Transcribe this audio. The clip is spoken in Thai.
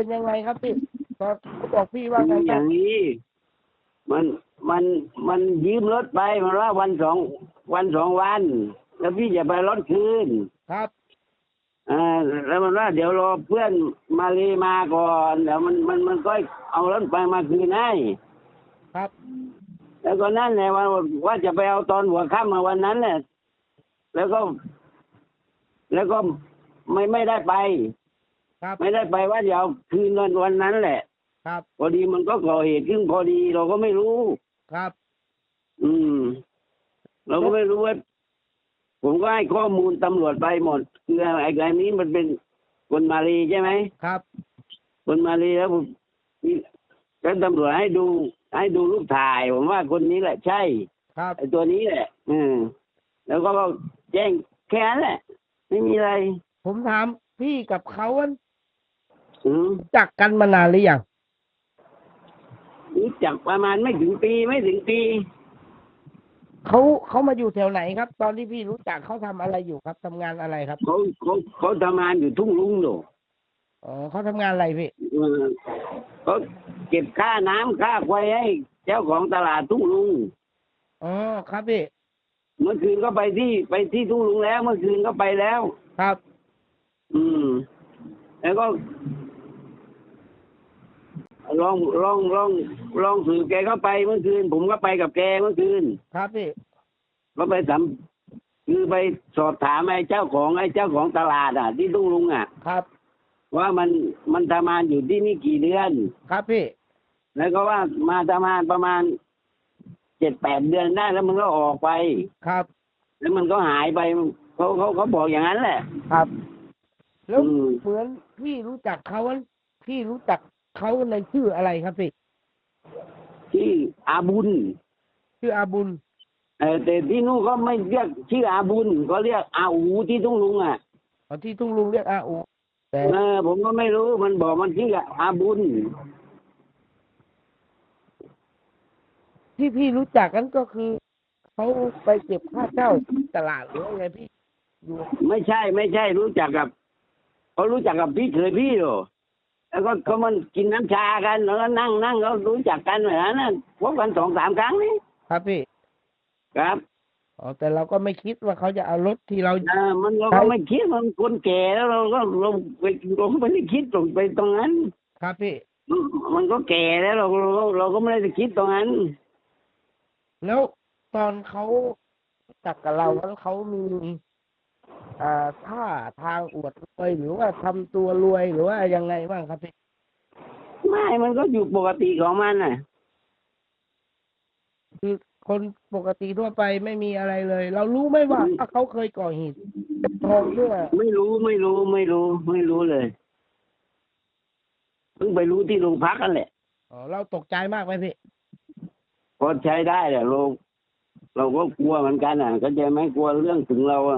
เป็นยังไงครับพี่ตอนเขาบอกพี่ว่าไงอครัย่าบงนี้ มันมันมันยืมรถไปมันว่าวันสองวันสองวัน แล้วพี่จะไปรถคืนครับ อ่าแล้วมันว่าเดี๋ยวรอเพื่อนมาลีมาก่อนเดี๋ยวมันมันมันก็เอารถไปมาคืนให้ครับแล้วก็นั่นแหละว่าว่าจะไปเอาตอนหัวค่ำมาวันนั้นแหละแล้วก็ แล้วก็ไม่ไม่ได้ไป ครับ ไม่ได้ไปว่าจะเอาคืนวันวันนั้นแหละ ครับพอดีมันก็ก่อเหตุขึ้นพอดีเราก็ไม่รู้ ครับ อืม เราก็ไม่รู้ว่าผมก็ให้ข้อมูลตำรวจไปหมดคือไอ้ไอ้นี้มันเป็นคนมาลีใช่ไหมครับ คนมาลีแล้วผมแล้วตำรวจให้ดู ให้ดูรูปถ่าย ผมว่าคนนี้แหละ ใช่ ครับไอ้ตัวนี้แหละ อืมแล้วก็แจ้งแค่นั้นแหละ ไม่มีอะไร ผมถามพี่กับเขาว่าอืม รู้จักกันมานานหรือยังรู้จักประมาณไม่ถึงปีไม่ถึงปีเขาเขามาอยู่แถวไหนครับ ตอนที่พี่รู้จักเขาทำอะไรอยู่ครับทำงานอะไรครับเขาเขาเขาทำงานอยู่ทุ่งลุงหนูอ๋อเขาทำงานอะไรพี่เออเขาเก็บค่าน้ำค่าไฟให้เจ้าของตลาดทุ่งลุง อ๋อครับพี่เมื่อคืนก็ไปที่ไปที่ทุ่งลุงแล้ว เมื่อคืนก็ไปแล้ว ครับ อืม แล้วก็ ลองลองลองลองสืบแกเข้าไปเมื่อคืน ผมก็ไปกับแกเมื่อคืน ครับพี่ก็ไปสัมคือไปสอบถามไอ้เจ้าของไอ้เจ้าของตลาดอะ ที่ทุ่งลุงอะ ครับ ว่ามันมันทำงานอยู่ที่นี่กี่เดือน ครับพี่ แล้วก็ว่ามาทำงานประมาณเจ็ดแปดเดือนได้แล้วมันก็ออกไป ครับ แล้วมันก็หายไปเขาเขาเขาบอกอย่างนั้นแหละ ครับ แล้วอืม เหมือนพี่รู้จักเขาว่าพี่รู้จัก เขาในชื่ออะไรครับพี่ที่อาบุญชื่ออาบุญเออแต่ที่นู่นก็ไม่เรียกชื่ออาบุญก็เรียกอาอูที่ทุ่งลุงอะอ๋อที่ทุ่งลุงเรียกอาอูแต่เออผมก็ไม่รู้มันบอกมันชื่ออาบุญที่พี่รู้จักกันก็คือเขาไปเก็บค่าเช่าที่ตลาดหรืออะไรพี่อยู่ไม่ใช่ไม่ใช่รู้จักกับเขารู้จักกับพี่เคยพี่เหรอ แล้วก็เขามันกินน้ำชากันแล้วก็นั่งนั่งเขารู้จักกันเหมือนนั้นพบกันสองสามครั้งนี่ครับพี่ครับอ๋อแต่เราก็ไม่คิดว่าเขาจะเอารถที่เราเออมันเราก็ไม่คิดมันคนแก่แล้วเราก็เราไปเราก็ไม่ได้คิดตรงไปตรงนั้น ครับพี่ มันก็แก่แล้วเราเราเราก็ไม่ได้คิดตรงนั้น แล้วตอนเขารู้จักกับเราแล้วเขามี อ่าท่าทางอวดรวยหรือว่าทำตัวรวยหรือว่ายังไงบ้างครับพี่ไม่มันก็อยู่ปกติของมันน่ะ คือคนปกติทั่วไปไม่มีอะไรเลย เรารู้ไหมว่าถ้าเขาเคยก่อเหตุทองเพื่อไม่รู้ไม่รู้ไม่รู้ ไม่รู้เลยเพิ่งไปรู้ที่โรงพักกันแหละอ๋อเราตกใจมากไหมพี่พอใช้ได้แหละเราเราก็กลัวเหมือนกันอะก็จะไม่กลัวเรื่องถึงเราอะ